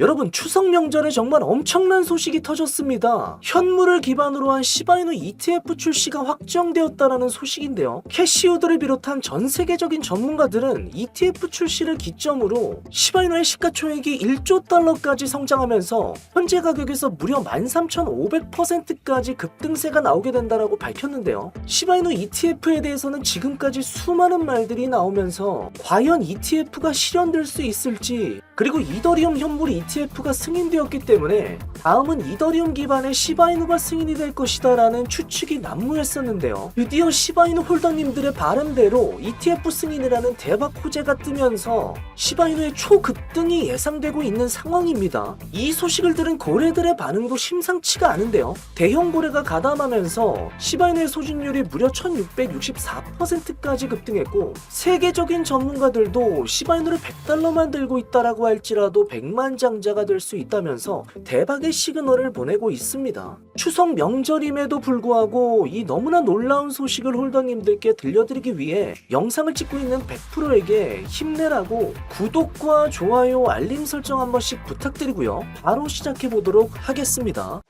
여러분 추석 명절에 정말 엄청난 소식이 터졌습니다. 현물을 기반으로 한 시바이누 ETF 출시가 확정되었다라는 소식인데요. 캐시우드를 비롯한 전 세계적인 전문가들은 ETF 출시를 기점으로 시바이누의 시가총액이 1조 달러까지 성장하면서 현재 가격에서 무려 13,500%까지 급등세가 나오게 된다라고 밝혔는데요. 시바이누 ETF에 대해서는 지금까지 수많은 말들이 나오면서 과연 ETF가 실현될 수 있을지 그리고 이더리움 현물 ETF가 승인되었기 때문에 다음은 이더리움 기반의 시바이누가 승인이 될 것이다 라는 추측이 난무했었는데요. 드디어 시바이누 홀더님들의 바람대로 ETF 승인이라는 대박 호재가 뜨면서 시바이누의 초급등이 예상되고 있는 상황입니다. 이 소식을 들은 고래들의 반응도 심상치가 않은데요. 대형 고래가 가담하면서 시바이누의 소진율이 무려 1664%까지 급등했고 세계적인 전문가들도 시바이누를 100달러만 들고 있다라고 할지라도 100만 장 자가 될 수 있다면서 대박의 시그널을 보내고 있습니다. 추석 명절임에도 불구하고 이 너무나 놀라운 소식을 홀더님들께 들려드리기 위해 영상을 찍고 있는 100%에게 힘내라고 구독과 좋아요, 알림 설정 한 번씩 부탁드리고요. 바로 시작해 보도록 하겠습니다.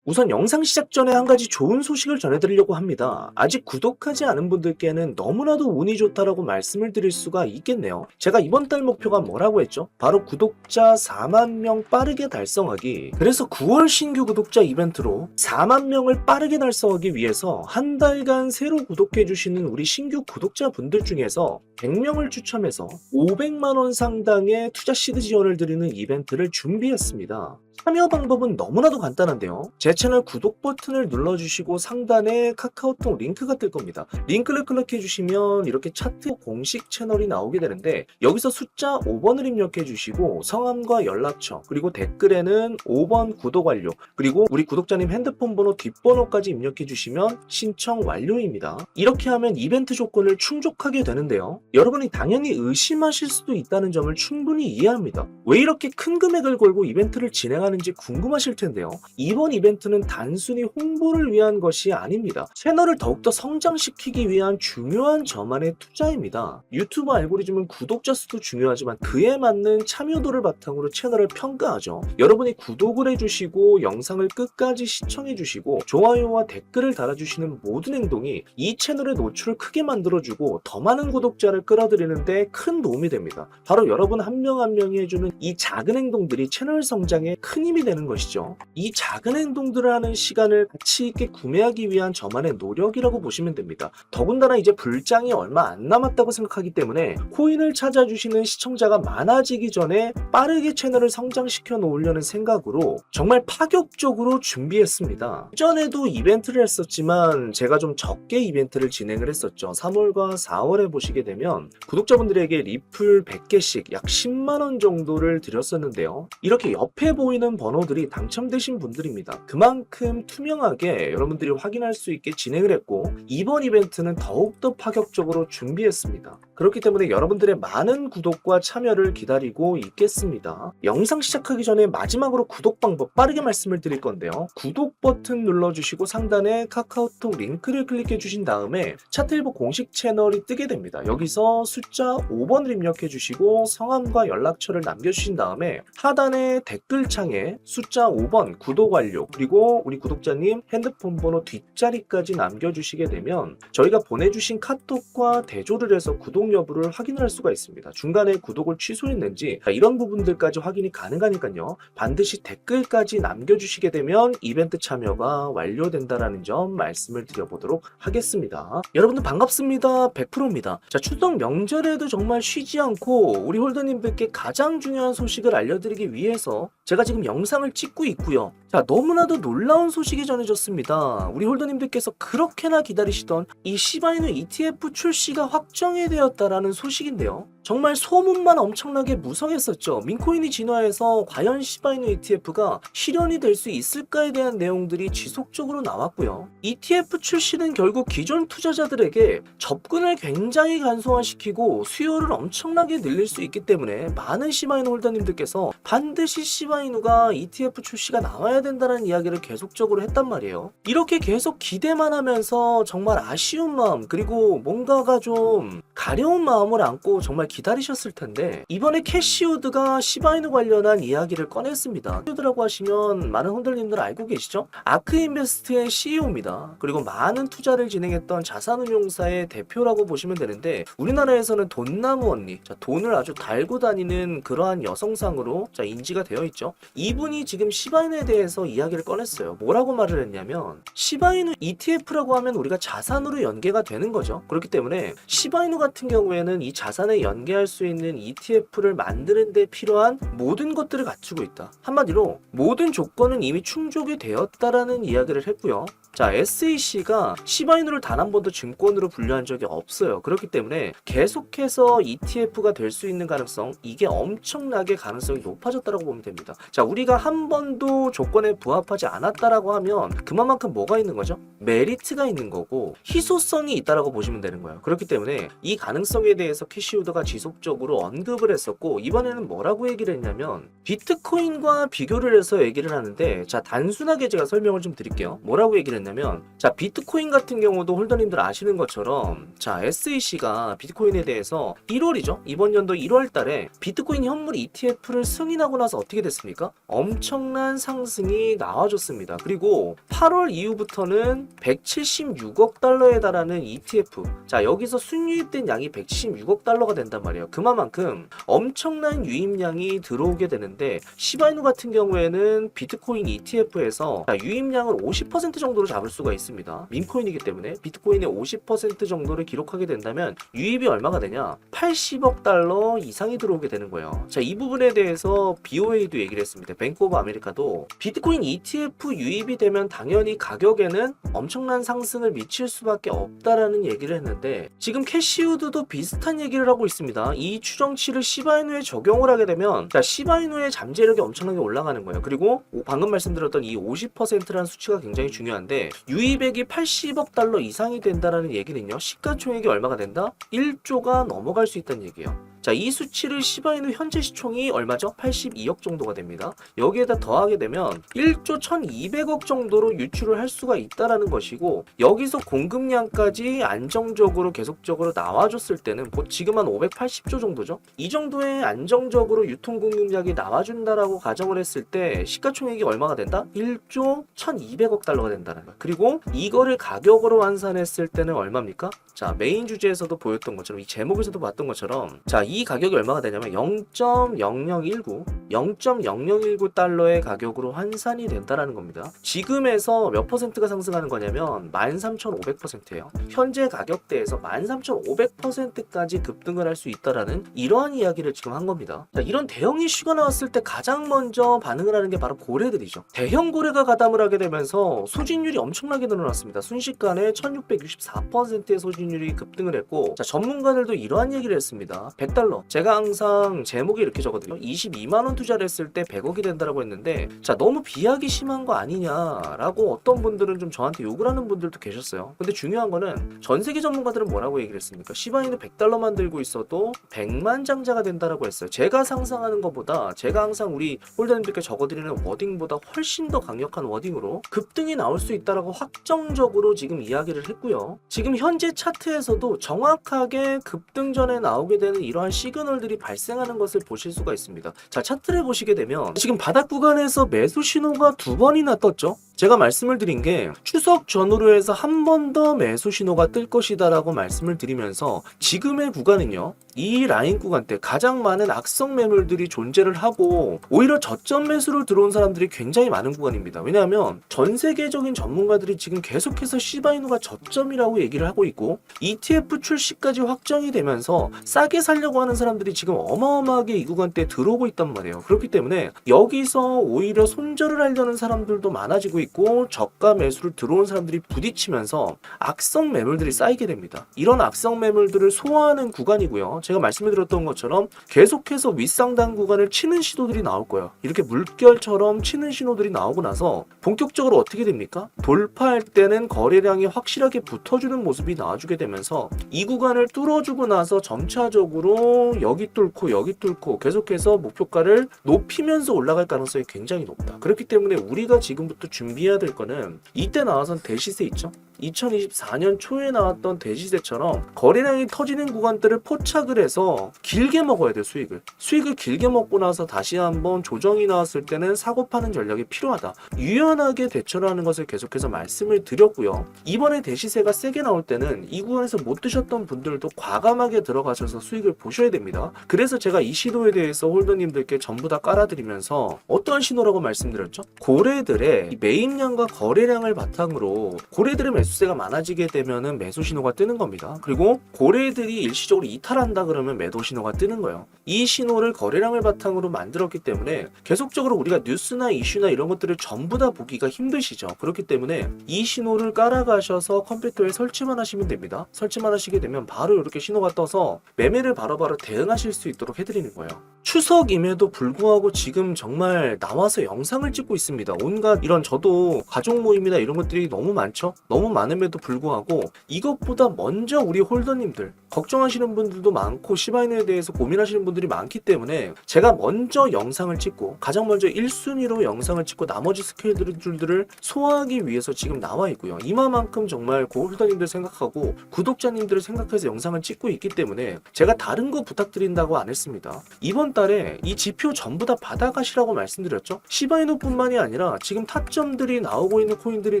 우선 영상 시작 전에 한 가지 좋은 소식을 전해드리려고 합니다. 아직 구독하지 않은 분들께는 너무나도 운이 좋다라고 말씀을 드릴 수가 있겠네요. 제가 이번 달 목표가 뭐라고 했죠? 바로 구독자 4만 명 빠르게 달성하기. 그래서 9월 신규 구독자 이벤트로 4만 명을 빠르게 달성하기 위해서 한 달간 새로 구독해주시는 우리 신규 구독자분들 중에서 100명을 추첨해서 500만 원 상당의 투자 시드 지원을 드리는 이벤트를 준비했습니다. 참여 방법은 너무나도 간단한데요. 제 채널 구독 버튼을 눌러주시고 상단에 카카오톡 링크가 뜰 겁니다. 링크를 클릭해주시면 이렇게 차트 공식 채널이 나오게 되는데 여기서 숫자 5번을 입력해주시고 성함과 연락처 그리고 댓글에는 5번 구독 완료 그리고 우리 구독자님 핸드폰 번호 뒷번호까지 입력해주시면 신청 완료입니다. 이렇게 하면 이벤트 조건을 충족하게 되는데요. 여러분이 당연히 의심하실 수도 있다는 점을 충분히 이해합니다. 왜 이렇게 큰 금액을 걸고 이벤트를 진행하는 지 궁금하실 텐데요. 이번 이벤트는 단순히 홍보를 위한 것이 아닙니다. 채널을 더욱더 성장시키기 위한 중요한 저만의 투자입니다. 유튜브 알고리즘은 구독자 수도 중요하지만 그에 맞는 참여도를 바탕으로 채널을 평가하죠. 여러분이 구독을 해주시고 영상을 끝까지 시청해주시고 좋아요와 댓글을 달아주시는 모든 행동이 이 채널의 노출을 크게 만들어주고 더 많은 구독자를 끌어들이는데 큰 도움이 됩니다. 바로 여러분 한 명한 명이 해주는 이 작은 행동들이 채널 성장에 큰 힘이 되는 것이죠. 이 작은 행동들을 하는 시간을 가치 있게 구매하기 위한 저만의 노력이라고 보시면 됩니다. 더군다나 이제 불장이 얼마 안 남았다고 생각하기 때문에 코인을 찾아주시는 시청자가 많아지기 전에 빠르게 채널을 성장시켜 놓으려는 생각으로 정말 파격적으로 준비했습니다. 전에도 이벤트를 했었지만 제가 좀 적게 이벤트를 진행을 했었죠. 3월과 4월에 보시게 되면 구독자분들에게 리플 100개씩 약 10만원 정도를 드렸었는데요. 이렇게 옆에 보이는 번호들이 당첨되신 분들입니다. 그만큼 투명하게 여러분들이 확인할 수 있게 진행을 했고 이번 이벤트는 더욱더 파격적으로 준비했습니다. 그렇기 때문에 여러분들의 많은 구독과 참여를 기다리고 있겠습니다. 영상 시작하기 전에 마지막으로 구독 방법 빠르게 말씀을 드릴 건데요. 구독 버튼 눌러주시고 상단에 카카오톡 링크를 클릭해 주신 다음에 차트일보 공식 채널이 뜨게 됩니다. 여기서 숫자 5번을 입력해 주시고 성함과 연락처를 남겨주신 다음에 하단의 댓글창에 숫자 5번 구독 완료 그리고 우리 구독자님 핸드폰 번호 뒷자리까지 남겨주시게 되면 저희가 보내주신 카톡과 대조를 해서 구독 여부를 확인을 할 수가 있습니다. 중간에 구독을 취소했는지 이런 부분들까지 확인이 가능하니까요. 반드시 댓글까지 남겨주시게 되면 이벤트 참여가 완료된다라는 점 말씀을 드려보도록 하겠습니다. 여러분들 반갑습니다. 100%입니다. 자, 추석 명절에도 정말 쉬지 않고 우리 홀더님들께 가장 중요한 소식을 알려드리기 위해서 제가 지금 영상을 찍고 있고요. 자, 너무나도 놀라운 소식이 전해졌습니다. 우리 홀더님들께서 그렇게나 기다리시던 이 시바이누 ETF 출시가 확정이 되었다. 되었다라는 소식인데요. 정말 소문만 엄청나게 무성했었죠. 민코인이 진화해서 과연 시바이누 ETF가 실현이 될 수 있을까에 대한 내용들이 지속적으로 나왔고요. ETF 출시는 결국 기존 투자자들에게 접근을 굉장히 간소화시키고 수요를 엄청나게 늘릴 수 있기 때문에 많은 시바이누 홀더님들께서 반드시 시바이누가 ETF 출시가 나와야 된다는 이야기를 계속적으로 했단 말이에요. 이렇게 계속 기대만 하면서 정말 아쉬운 마음 그리고 뭔가가 좀 가려운 마음을 안고 정말 기다리셨을 텐데 이번에 캐시우드가 시바이누 관련한 이야기를 꺼냈습니다. 캐시우드라고 하시면 많은 흔들님들 알고 계시죠? 아크인베스트의 CEO입니다. 그리고 많은 투자를 진행했던 자산운용사의 대표라고 보시면 되는데 우리나라에서는 돈나무 언니, 자, 돈을 아주 달고 다니는 그러한 여성상으로 자, 인지가 되어 있죠. 이분이 지금 시바이누에 대해서 이야기를 꺼냈어요. 뭐라고 말을 했냐면 시바이누 ETF라고 하면 우리가 자산으로 연계가 되는 거죠. 그렇기 때문에 시바이누 같은 경우에는 이 자산에 연계할 수 있는 ETF를 만드는 데 필요한 모든 것들을 갖추고 있다. 한마디로 모든 조건은 이미 충족이 되었다라는 이야기를 했고요. 자, SEC가 시바이누를 단한 번도 증권으로 분류한 적이 없어요. 그렇기 때문에 계속해서 ETF가 될 수 있는 가능성, 이게 엄청나게 가능성이 높아졌다고 보면 됩니다. 자, 우리가 한 번도 조건에 부합하지 않았다라고 하면 그만큼 뭐가 있는 거죠? 메리트가 있는 거고 희소성이 있다라고 보시면 되는 거예요. 그렇기 때문에 이 가능성에 대해서 캐시우드가 지속적으로 언급을 했었고 이번에는 뭐라고 얘기를 했냐면 비트코인과 비교를 해서 얘기를 하는데 자, 단순하게 제가 설명을 좀 드릴게요. 뭐라고 얘기를 했냐면 자, 비트코인 같은 경우도 홀더님들 아시는 것처럼 자, SEC가 비트코인에 대해서 1월이죠. 이번 연도 1월 달에 비트코인 현물 ETF를 승인하고 나서 어떻게 됐습니까? 엄청난 상승이 나와줬습니다. 그리고 8월 이후부터는 176억 달러에 달하는 ETF. 자, 여기서 순유입된 양이 176억 달러가 된단 말이에요. 그만큼 엄청난 유입량이 들어오게 되는데 시바이누 같은 경우에는 비트코인 ETF에서 유입량을 50% 정도로 잡을 수가 있습니다. 민코인이기 때문에 비트코인의 50% 정도를 기록하게 된다면 유입이 얼마가 되냐? 80억 달러 이상이 들어오게 되는 거예요. 자, 이 부분에 대해서 BOA도 얘기를 했습니다. 뱅크 오브 아메리카도 비트코인 ETF 유입이 되면 당연히 가격에는 엄청난 상승을 미칠 수밖에 없다라는 얘기를 했는데 지금 캐시우 드도 비슷한 얘기를 하고 있습니다. 이 추정치를 시바이누에 적용을 하게 되면 자, 시바이누의 잠재력이 엄청나게 올라가는 거예요. 그리고 방금 말씀드렸던 이 50%라는 수치가 굉장히 중요한데 유입액이 80억 달러 이상이 된다라는 얘기는요. 시가총액이 얼마가 된다? 1조가 넘어갈 수 있다는 얘기예요. 자, 이 수치를 시바이누 현재 시총이 얼마죠? 82억 정도가 됩니다. 여기에다 더하게 되면 1조 1200억 정도로 유출을 할 수가 있다라는 것이고 여기서 공급량까지 안정적으로 계속적으로 나와줬을 때는 뭐 지금 한 580조 정도죠. 이 정도의 안정적으로 유통 공급량이 나와준다라고 가정을 했을 때 시가총액이 얼마가 된다? 1조 1200억 달러가 된다는 거야. 그리고 이거를 가격으로 환산했을 때는 얼마입니까? 자, 메인 주제에서도 보였던 것처럼 이 제목에서도 봤던 것처럼 자, 이 가격이 얼마가 되냐면 0.0019 0.0019 달러의 가격으로 환산이 된다라는 겁니다. 지금에서 몇 퍼센트가 상승하는 거냐면 13,500%예요. 현재 가격대에서 13,500%까지 급등을 할 수 있다라는 이러한 이야기를 지금 한 겁니다. 자, 이런 대형 이슈가 나왔을 때 가장 먼저 반응을 하는 게 바로 고래들이죠. 대형 고래가 가담을 하게 되면서 소진율이 엄청나게 늘어났습니다. 순식간에 1664%의 소진율이 급등을 했고 자, 전문가들도 이러한 얘기를 했습니다. 100달러. 제가 항상 제목에 이렇게 적거든요. 22만 원 투자를 했을 때 100억이 된다라고 했는데 자, 너무 비약이 심한 거 아니냐라고 어떤 분들은 좀 저한테 욕을 하는 분들도 계셨어요. 근데 중요한 거는 전 세계 전문가들은 뭐라고 얘기를 했습니까? 시바이는 100달러만 들고 있어도 100만 장자가 된다라고 했어요. 제가 상상하는 것보다 제가 항상 우리 홀더님들께 적어드리는 워딩보다 훨씬 더 강력한 워딩으로 급등이 나올 수 있다라고 확정적으로 지금 이야기를 했고요. 지금 현재 차트에서도 정확하게 급등 전에 나오게 되는 이러한 시그널들이 발생하는 것을 보실 수가 있습니다. 자, 차트를 보시게 되면 지금 바닥 구간에서 매수 신호가 두 번이나 떴죠. 제가 말씀을 드린 게 추석 전후로 해서 한 번 더 매수 신호가 뜰 것이다 라고 말씀을 드리면서 지금의 구간은요. 이 라인 구간 때 가장 많은 악성 매물들이 존재를 하고 오히려 저점 매수로 들어온 사람들이 굉장히 많은 구간입니다. 왜냐하면 전 세계적인 전문가들이 지금 계속해서 시바이누가 저점이라고 얘기를 하고 있고 ETF 출시까지 확정이 되면서 싸게 살려고 하는 사람들이 지금 어마어마하게 이 구간 때 들어오고 있단 말이에요. 그렇기 때문에 여기서 오히려 손절을 하려는 사람들도 많아지고 있고 저가 매수를 들어온 사람들이 부딪히면서 악성 매물들이 쌓이게 됩니다. 이런 악성 매물들을 소화하는 구간이고요. 제가 말씀드렸던 것처럼 계속해서 윗상단 구간을 치는 시도들이 나올 거예요. 이렇게 물결처럼 치는 신호들이 나오고 나서 본격적으로 어떻게 됩니까? 돌파할 때는 거래량이 확실하게 붙어주는 모습이 나와주게 되면서 이 구간을 뚫어주고 나서 점차적으로 여기 뚫고 여기 뚫고 계속해서 목표가를 높이면서 올라갈 가능성이 굉장히 높다. 그렇기 때문에 우리가 지금부터 준비해야 될 거는 이때 나와선 대시세 있죠? 2024년 초에 나왔던 대시세처럼 거래량이 터지는 구간들을 포착을 해서 길게 먹어야 돼 수익을. 수익을 길게 먹고 나서 다시 한번 조정이 나왔을 때는 사고 파는 전략이 필요하다. 유연하게 대처를 하는 것을 계속해서 말씀을 드렸고요. 이번에 대시세가 세게 나올 때는 이 구간에서 못 드셨던 분들도 과감하게 들어가셔서 수익을 보셔야 됩니다. 그래서 제가 이 시도에 대해서 홀더님들께 전부 다 깔아드리면서 어떠한 신호라고 말씀드렸죠? 고래들의 이 매입량과 거래량을 바탕으로 고래들의 매수 세가 많아지게 되면은 매수 신호가 뜨는 겁니다. 그리고 고래들이 일시적으로 이탈한다 그러면 매도 신호가 뜨는 거예요. 이 신호를 거래량을 바탕으로 만들었기 때문에 계속적으로 우리가 뉴스나 이슈나 이런 것들을 전부 다 보기가 힘드시죠. 그렇기 때문에 이 신호를 깔아가셔서 컴퓨터에 설치만 하시면 됩니다. 설치만 하시게 되면 바로 이렇게 신호가 떠서 매매를 바로바로 대응하실 수 있도록 해드리는 거예요. 추석임에도 불구하고 지금 정말 나와서 영상을 찍고 있습니다. 온갖 이런 저도 가족 모임이나 이런 것들이 너무 많죠. 너무 많 음에도 불구하고 이것보다 먼저 우리 홀더님들 걱정하시는 분들도 많고 시바인에 대해서 고민하시는 분들이 많기 때문에 제가 먼저 영상을 찍고 가장 먼저 1순위로 영상을 찍고 나머지 스케줄들을 소화하기 위해서 지금 나와 있고요. 이마만큼 정말 고홀더님들 생각하고 구독자님들을 생각해서 영상을 찍고 있기 때문에 제가 다른 거 부탁드린다고 안 했습니다. 이번 달에 이 지표 전부 다 받아가시라고 말씀드렸죠. 시바이노뿐만이 아니라 지금 타점들이 나오고 있는 코인들이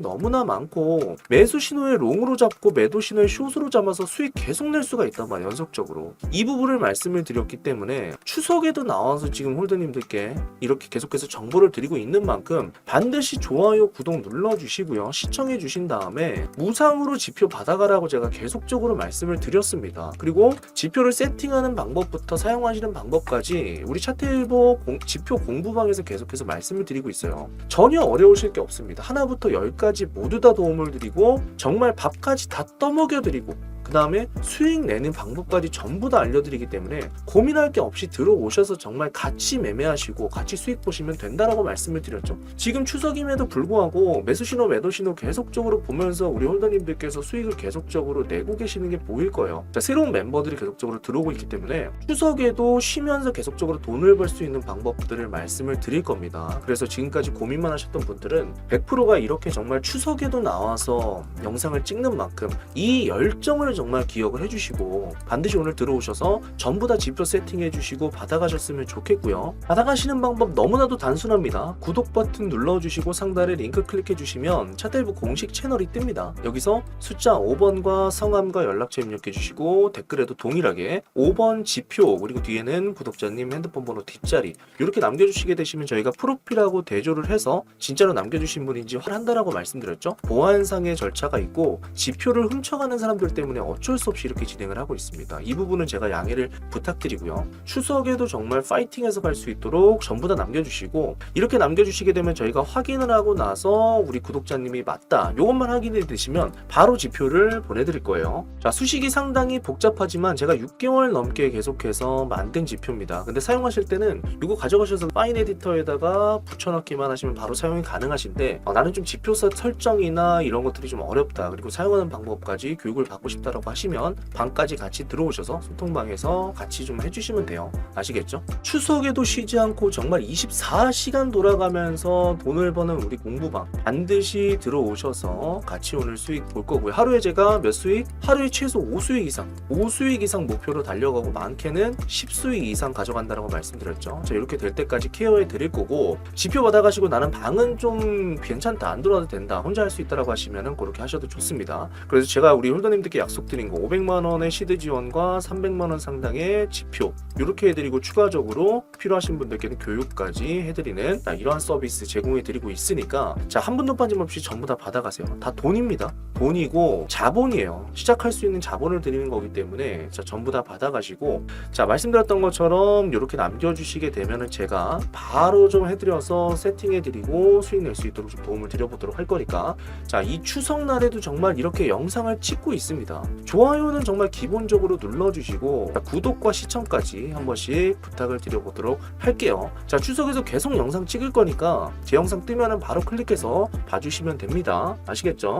너무나 많고 매수 신호에 롱으로 잡고 매도 신호에 숏으로 잡아서 수익 계속 낼 수가 있단 말이에요. 연속적으로. 이 부분을 말씀을 드렸기 때문에 추석에도 나와서 지금 홀더님들께 이렇게 계속해서 정보를 드리고 있는 만큼 반드시 좋아요, 구독 눌러주시고요. 시청해 주신 다음에 무상으로 지표 받아가라고 제가 계속적으로 말씀을 드렸습니다. 그리고 지표를 세팅하는 방법부터 사용하시는 방법까지 우리 차트일보 공- 지표 공부방에서 계속해서 말씀을 드리고 있어요. 전혀 어려우실 게 없습니다. 하나부터 열까지 모두 다 도움을 드리고 정말 밥까지 다 떠먹여 드리고 그 다음에 수익 내는 방법까지 전부 다 알려드리기 때문에 고민할 게 없이 들어오셔서 정말 같이 매매하시고 같이 수익 보시면 된다라고 말씀을 드렸죠. 지금 추석임에도 불구하고 매수 신호, 매도 신호 계속적으로 보면서 우리 홀더님들께서 수익을 계속적으로 내고 계시는 게 보일 거예요. 자, 새로운 멤버들이 계속적으로 들어오고 있기 때문에 추석에도 쉬면서 계속적으로 돈을 벌 수 있는 방법들을 말씀을 드릴 겁니다. 그래서 지금까지 고민만 하셨던 분들은 100%가 이렇게 정말 추석에도 나와서 영상을 찍는 만큼 이 열정을 정말 기억을 해주시고 반드시 오늘 들어오셔서 전부 다 지표 세팅해 주시고 받아가셨으면 좋겠고요. 받아가시는 방법 너무나도 단순합니다. 구독 버튼 눌러주시고 상단에 링크 클릭해 주시면 차텔부 공식 채널이 뜹니다. 여기서 숫자 5번과 성함과 연락처 입력해 주시고 댓글에도 동일하게 5번 지표 그리고 뒤에는 구독자님 핸드폰 번호 뒷자리 이렇게 남겨주시게 되시면 저희가 프로필하고 대조를 해서 진짜로 남겨주신 분인지 확인한다라고 말씀드렸죠. 보안상의 절차가 있고 지표를 훔쳐가는 사람들 때문에 어쩔 수 없이 이렇게 진행을 하고 있습니다. 이 부분은 제가 양해를 부탁드리고요. 추석에도 정말 파이팅해서 갈 수 있도록 전부 다 남겨주시고 이렇게 남겨주시게 되면 저희가 확인을 하고 나서 우리 구독자님이 맞다 요것만 확인해 되시면 바로 지표를 보내드릴 거예요. 자 수식이 상당히 복잡하지만 제가 6개월 넘게 계속해서 만든 지표입니다. 근데 사용하실 때는 이거 가져가셔서 파인 에디터에다가 붙여넣기만 하시면 바로 사용이 가능하신데 어, 나는 좀 지표 서- 설정이나 이런 것들이 좀 어렵다 그리고 사용하는 방법까지 교육을 받고 싶다 라고 하시면 방까지 같이 들어오셔서 소통방에서 같이 좀 해주시면 돼요. 아시겠죠? 추석에도 쉬지 않고 정말 24시간 돌아가면서 돈을 버는 우리 공부방 반드시 들어오셔서 같이 오늘 수익 볼 거고요. 하루에 제가 몇 수익? 하루에 최소 5수익 이상, 5수익 이상 목표로 달려가고 많게는 10수익 이상 가져간다라고 말씀드렸죠. 자 이렇게 될 때까지 케어해 드릴 거고 지표 받아가시고 나는 방은 좀 괜찮다 안 들어와도 된다 혼자 할 수 있다라고 하시면은 그렇게 하셔도 좋습니다. 그래서 제가 우리 홀더님들께 약속 계속 드린 거 500만 원의 시드 지원과 300만 원 상당의 지표 이렇게 해드리고 추가적으로 필요하신 분들께는 교육까지 해드리는 자, 이러한 서비스 제공해드리고 있으니까 자한 분도 빠짐없이 전부 다 받아가세요. 다 돈입니다. 돈이고 자본이에요. 시작할 수 있는 자본을 드리는 거기 때문에 자 전부 다 받아가시고 자 말씀드렸던 것처럼 이렇게 남겨주시게 되면은 제가 바로 좀 해드려서 세팅해드리고 수익 낼 수 있도록 좀 도움을 드려보도록 할 거니까 자 이 추석 날에도 정말 이렇게 영상을 찍고 있습니다. 좋아요는 정말 기본적으로 눌러주시고 자, 구독과 시청까지 한 번씩 부탁을 드려보도록 할게요. 자 추석에서 계속 영상 찍을 거니까 제 영상 뜨면은 바로 클릭해서 봐주시면 됩니다. 아시겠죠?